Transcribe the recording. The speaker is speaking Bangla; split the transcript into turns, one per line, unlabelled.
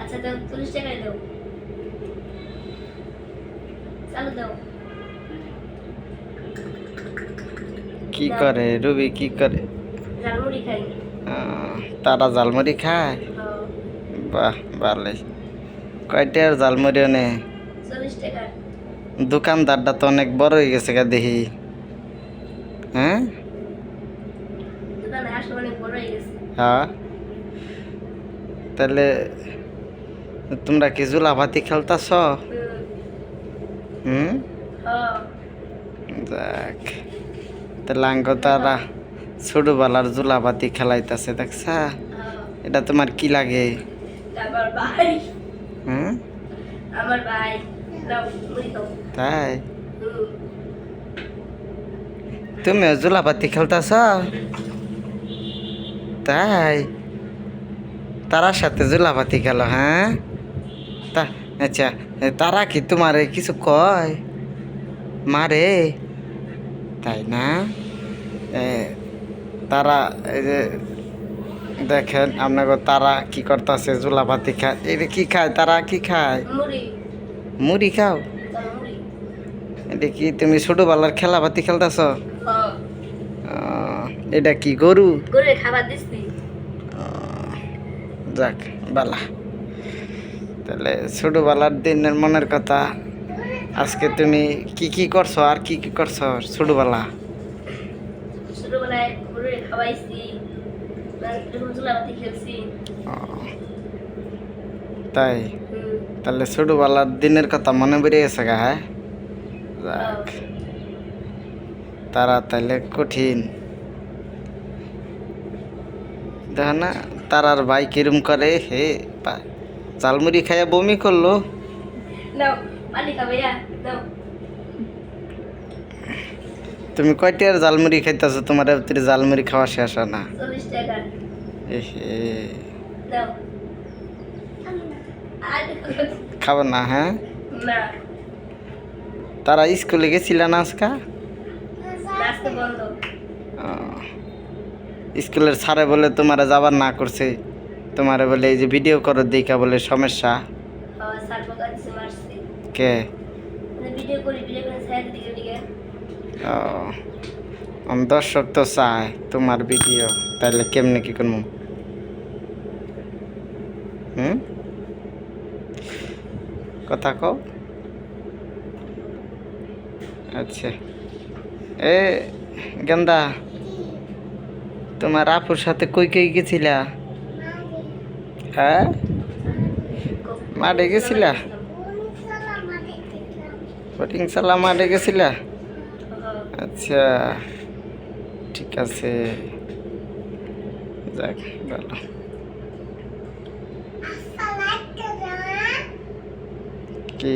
আচ্ছা দাও চল্লিশ টাকায় দাও। চালু দাও।
কি করে রুবি কি করে?
ঝালমুড়ি খাই।
তারা জালমুড়ি খায়?
হ্যাঁ,
বাহ ভালোই। কয়টার জালমুড়িও নে দোকানদারটা তো অনেক বড় হয়ে গেছে গা দেখি। হ্যাঁ?
হ্যাঁ।
তাহলে তোমরা কি জুলাভাতি খেলতাছ?
হুম,
যাক তাহলে আঙ্গ তারা ছোটবেলার জুলাভাতি খেলাইতাছে দেখছা। এটা তোমার কি লাগে? হুম? তাই?
হুম,
তুমিও জুলাভাতি খেলতাছ? তাই? তারার সাথে জুলাভাতি খেলো হ্যাঁ? তা আচ্ছা তারা কি তোমার কিছু কয়? মারে? তাই না? তারা এই যে দেখেন আপনাকে তারা কি করতেছে জুলাভাতি খায়। এটা কি খায় তারা? কি খায়?
মুড়ি।
খাও?
মুড়ি।
এটা কি তুমি ছোটবেলার খেলাপাতি খেলতেছ?
হ্যাঁ।
এটা কি গরু?
খাবার
যাক বালা। তাহলে ছোটবেলার দিনের মনের কথা। আজকে তুমি কি কি করছ? আর কি কি করছ ছোটবেলা? তাই? তাহলে ছোটবেলার দিনের কথা মনে বেড়ে গেছে গা হ্যাঁ? যাক। তারা তাহলে কঠিন। দেখ না তারার ভাই কিরম করে হে পা- ঝালমুড়ি খাইয়া বমি করল। তুমি কয়টিয়ার জালমুড়ি খাইতেছো? তোমার ভিতরে জালমুড়ি খাওয়া শেষ হয় না।
আর
খাব না হ্যাঁ? তারা স্কুলে গেছিল না আজকা? স্কুলের স্যারে বলে তোমারে যাবার না করছে। তোমারে বলে এই যে ভিডিও করো দেখা বলে সমস্যা। কে?
দিকে
ও, দর্শক তো চায় তোমার ভিডিও তাহলে কেমনে কি করব হুম? কথা কও। আচ্ছা। এ গেন্দা তোমার আপুর সাথে কই কই গেছিলা? হ্যাঁ? মাঠে গেছিলা ফটিং সালা মাঠে গেছিলা আচ্ছা ঠিক আছে। যাক ভালো। কি?